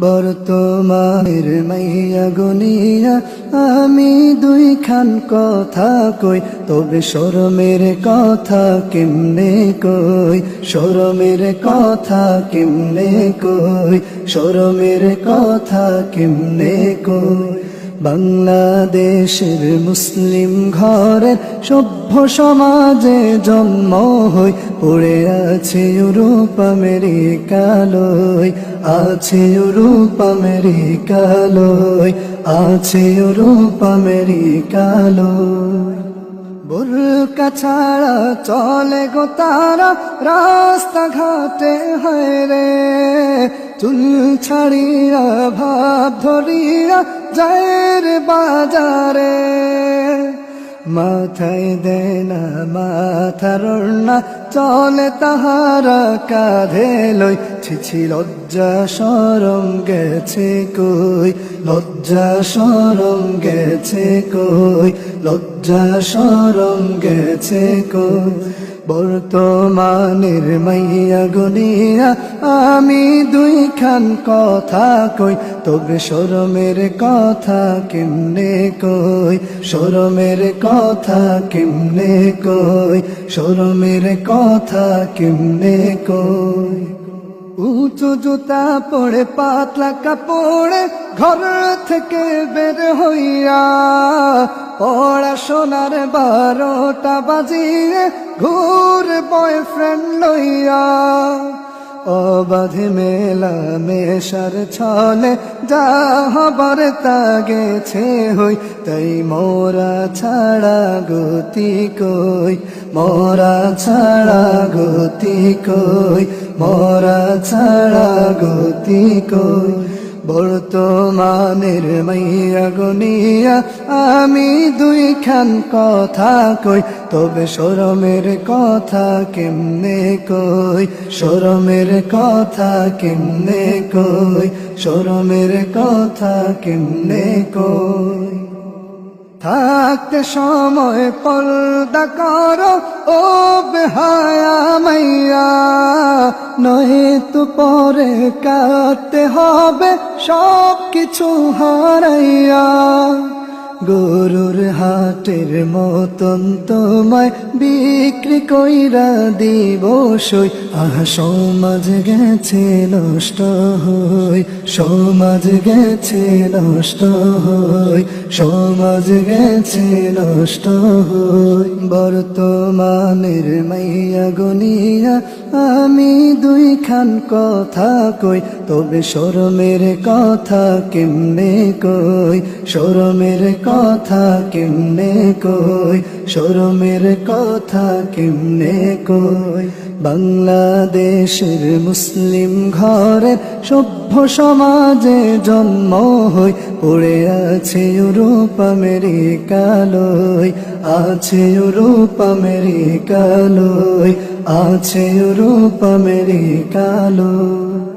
বর্তমানের মাইয়া গুনিয়া, আমি দুই খান কথা কই, তবে সরমের কথা কেমনে কই? সরমের কথা কেমনে কই? সরমের কথা কেমনে কই? বাংলাদেশের মুসলিম ঘরের সভ্য সমাজে জন্ম হই, পড়ে আছে ইউরোপ আমেরিকালয় আছে ইউরোপ আমেরিকালয় আছে ইউরোপ আমেরিকালয় বোরকা ছাড়া চলে গো তারা রাস্তা ঘাটে হয় রে, চুল ছাড়িয়া, ভাব ধরিয়া যায় রে বাজারে মাথায় দেয় না মাথার না চলে তাহারা কাঁধে লই। ছিছি লজ্জা সরম গেছে কই? লজ্জা সরম গেছে কই? লজ্জা সরম গেছে কই? বর্তমানের মাইয়া গুনিয়া, আমি দুই খান কথা কই, তবে সরমের কথা কেমনে কই? সরমের কথা কেমনে কই? সরমের কথা কেমনে কই? উঁচু জুতা পড়ে পাতলা কাপড়ে ঘর থেকে বের হইয়া পড়াশোনার বারোটা বাজিয়ে ঘুর বয়ফ্রেন্ড লইয়া অবাধে মেলা মেশার ছলে যা হবার তা গেছে হই, তাই মোরা ছাড়া গতি কই, মোরা ছাড়া গতি কই, মোরা ছাড়া গতি কই। বর্তমানের মাইয়া গনিয়া, আমি দুই খান কথা কই, তবে সরমের কথা কেমনে কই? সরমের কথা কেমনে কই? সরমের কথা কেমনে কই? থাকতে সময় পর্দা করো, ও বেহায়া মাইয়া। নহে তো পরে কাতে হবে সব কিছু হারাইয়া। গরুর হাটের মতন তোমায় বিক্রি কইরা দিব সই। আহা, সমাজ গেছে নষ্ট হই, সমাজ গেছে নষ্ট হই, সমাজ গেছে নষ্ট হই। বর্তমানের মাইয়া গনিয়া আমি দুই খান কথা কই, তবে সরমের কথা কেমনে কই? সরমের কথা কেমনে কই? সরমের কথা কেমনে কই? বাংলাদেশের মুসলিম ঘরের সভ্য সমাজে জন্ম হই। পড়ে আছে ইউরোপ আমেরিকালয়, আছে ইউরোপ আমেরিকালয়, আছে ইউরোপ আমেরিকালয়।